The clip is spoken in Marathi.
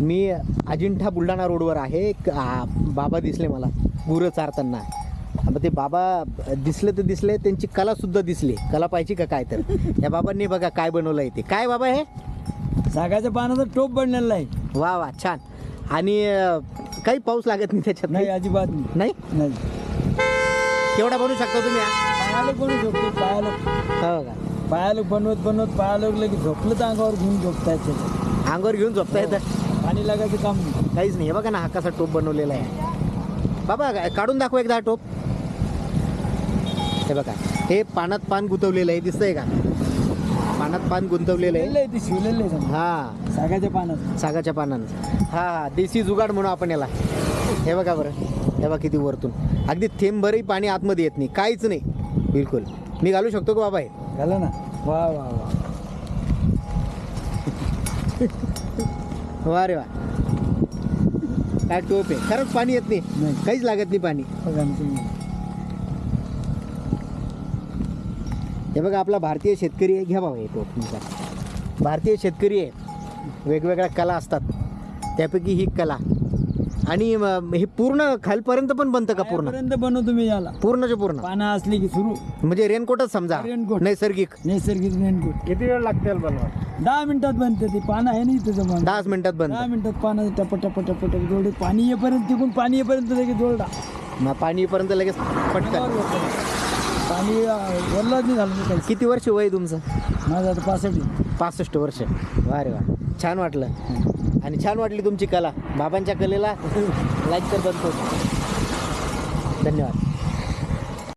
मी अजिंठा बुलढाणा रोडवर आहे. एक, बाबा दिसले मला. गुरं चारताना. मग ते बाबा दिसले तर दिसले त्यांची कलासुद्धा दिसली. कला पाहिजे का काय तर? या बाबांनी बघा काय बनवलं आहे ते. काय बाबा हे? सागाच्या पानाचा टोप बनलेला आहे. वा वा छान. आणि अ, काही पाऊस लागत नाही त्याच्यात? नाही अजिबात नाही. नाही? नाही. केवढा बनवू शकता तुम्ही? हा? पायाला कोणी झोपतो पायाला. हो का? पायाला बनवत बनवत पायाला की झोपलं तर अंगावर घेऊन झोपता येते. अंगावर घेऊन झोपता येतं. पाणी लागायचं काम नाही. काहीच नाही. हे बघा ना हा कसा टोप बनवलेला आहे. बाबा काढून दाखवा एकदा हा टोप. हे बघा हे पानात पान गुंतवलेलं आहे दिसतंय का? पानात पान गुंतवलेलं आहे. ते शिवलेलं आहे समजा. हा. सागाच्या पानात. सागाच्या पानानं हा हा. देशी जुगाड म्हणू आपण याला. हे बघा बरं. हे बघा किती वरतून. अगदी थेंबभरही पाणी आतमध्ये येत नाही. काहीच नाही. बिलकुल. मी घालू शकतो का बाबा हे? झालं ना. वा वा वा. वा रे वा काय टोप आहे. खरंच पाणी येत नाही. काहीच लागत नाही पाणी. हे बघा आपला भारतीय शेतकरी आहे. घ्या बाबा हे टोप तुमचा. भारतीय शेतकरी आहे. वेगवेगळ्या कला असतात. त्यापैकी ही कला. आणि म- हे पूर्ण खालपर्यंत पण बनतं का पूर्ण? पर्यंत बनव तुम्ही याला. पूर्णचे पूर्ण? पानं असली की सुरू. म्हणजे रेनकोटच समजा रेनकोट. नैसर्गिक. नैसर्गिक रेनकोट. किती वेळ लागते बनवा दहा मिनिटात बनते ते. पानं आहे ना इथं जमा दहाच मिनिटात दहा बनतं मिनिटात पानं टप टप टप टप जोडे. पाणी येईपर्यंत तिकून पाणी येईपर्यंत लगेच जोडा. मग पाणीपर्यंत लगेच पटकन. पाणी वरलाच नाही झालं काही किती वर्ष वय तुमचं? माझं आता पासष्ट. पासष्ट वर्ष. वा रे वा छान वाटलं. आणि छान वाटली तुमची कला. बाबांच्या कलेला लाईक कर बनतो धन्यवाद.